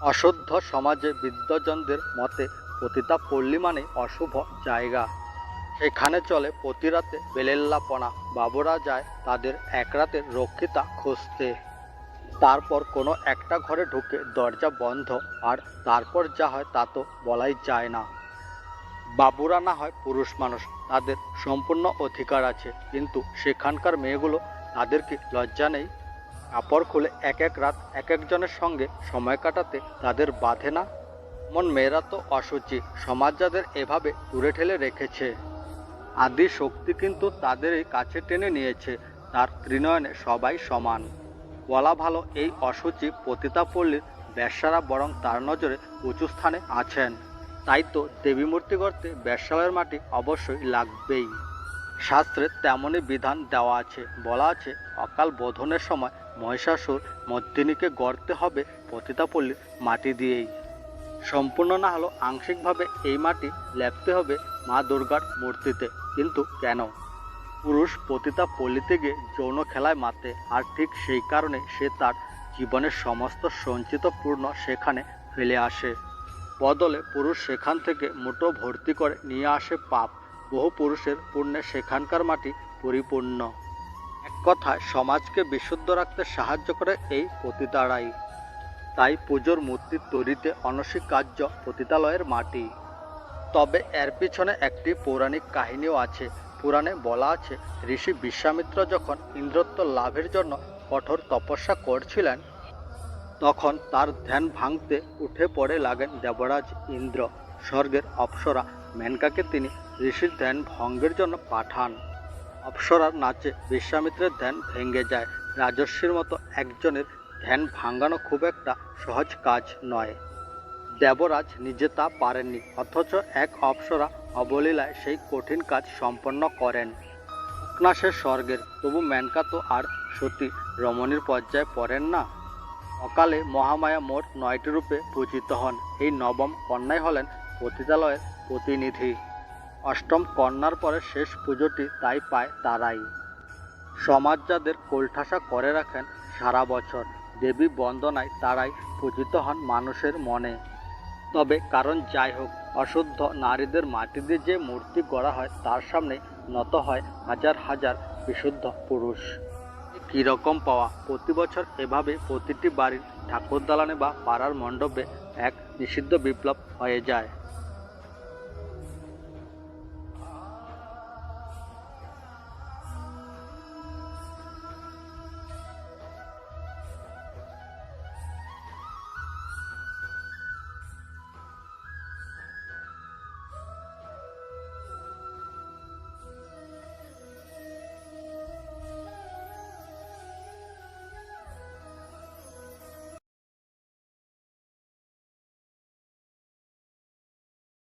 অশুদ্ধ সমাজে বিদ্বজনদের মতে পতিতা পল্লী মানে অশুভ জায়গা। সেখানে চলে প্রতি রাতে বেলেল্লাপনা। বাবুরা যায় তাদের এক রাতের রক্ষিতা খুঁজতে। তারপর কোনো একটা ঘরে ঢুকে দরজা বন্ধ আর তারপর যা হয় তা তো বলাই যায় না। বাবুরা না হয় পুরুষ মানুষ, তাদের সম্পূর্ণ অধিকার আছে। কিন্তু সেখানকার মেয়েগুলো তাদের কি লজ্জা নেই? কাপড় খুলে এক এক রাত এক একজনের সঙ্গে সময় কাটাতে তাদের বাধে না। মন মেয়েরা তো অসুচি, সমাজ যাদের এভাবে দূরে ঠেলে রেখেছে। আদি শক্তি কিন্তু তাদেরই কাছে টেনে নিয়েছে, তার ত্রিনয়নে সবাই সমান। বলা ভালো, এই অসুচি পতিতা পল্লীর ব্যবসারা বরং তার নজরে উঁচু স্থানে আছেন। তাই তো দেবী মূর্তি করতে ব্যবসালয়ের মাটি অবশ্যই লাগবেই। শাস্ত্রে তেমনই বিধান দেওয়া আছে, বলা আছে, অকাল বোধনের সময় মহিষাসুর মর্দিনীকে গড়তে হবে পতিতাপল্লীর মাটি দিয়েই। সম্পূর্ণ না হলেও আংশিকভাবে এই মাটি লেপতে হবে মা দুর্গার মূর্তিতে। কিন্তু কেন? পুরুষ পতিতা পল্লীতে গিয়ে যৌন খেলায় মাতে আর ঠিক সেই কারণে সে তার জীবনের সমস্ত সঞ্চিত পূর্ণ সেখানে ফেলে আসে। বদলে পুরুষ সেখান থেকে মুঠো ভর্তি করে নিয়ে আসে পাপ। বহু পুরুষের পুণ্যে সেখানকার মাটি পরিপূর্ণ। কথায় সমাজকে বিশুদ্ধ রাখতে সাহায্য করে এই পতিতারাই। তাই পুজোর মূর্তি তৈরিতে অনস্বীকার্য পতিতালয়ের মাটি। তবে এর পিছনে একটি পৌরাণিক কাহিনীও আছে। পুরাণে বলা আছে, ঋষি বিশ্বামিত্র যখন ইন্দ্রত্ব লাভের জন্য কঠোর তপস্যা করছিলেন, তখন তার ধ্যান ভাঙতে উঠে পড়ে লাগেন দেবরাজ ইন্দ্র। স্বর্গের অপ্সরা মেনকাকে তিনি ঋষির ধ্যান ভঙ্গের জন্য পাঠান। অপ্সরার নাচে বিশ্বামিত্রের ধ্যান ভেঙে যায়। রাজস্বীর মতো একজনের ধ্যান ভাঙানো খুব একটা সহজ কাজ নয়। দেবরাজ নিজে তা পারেননি, অথচ এক অপ্সরা অবলীলায় সেই কঠিন কাজ সম্পন্ন করেন। সে স্বর্গের, তবু মেনকা তো আর সতী রমণীর পর্যায়ে পড়েন না। অকালে মহামায়া মোট নয়টি রূপে পূজিত হন। এই নবম কন্যাই হলেন পতিতালয়ের প্রতিনিধি। অষ্টম কন্যার পরে শেষ পুজোটি তাই পায় তারাই। সমাজ যাদের কোলঠাসা করে রাখেন সারা বছর। দেবী বন্দনায় তারাই পূজিত হন মানুষের মনে। তবে কারণ যাই হোক, অশুদ্ধ নারীদের মাটি দিয়ে যে মূর্তি গড়া হয়, তার সামনে নত হয় হাজার হাজার বিশুদ্ধ পুরুষ। কীরকম পাওয়া? প্রতি বছর এভাবে প্রতিটি বাড়ির ঠাকুর দালানে বা পাড়ার মণ্ডপে এক নিষিদ্ধ বিপ্লব হয়ে যায়।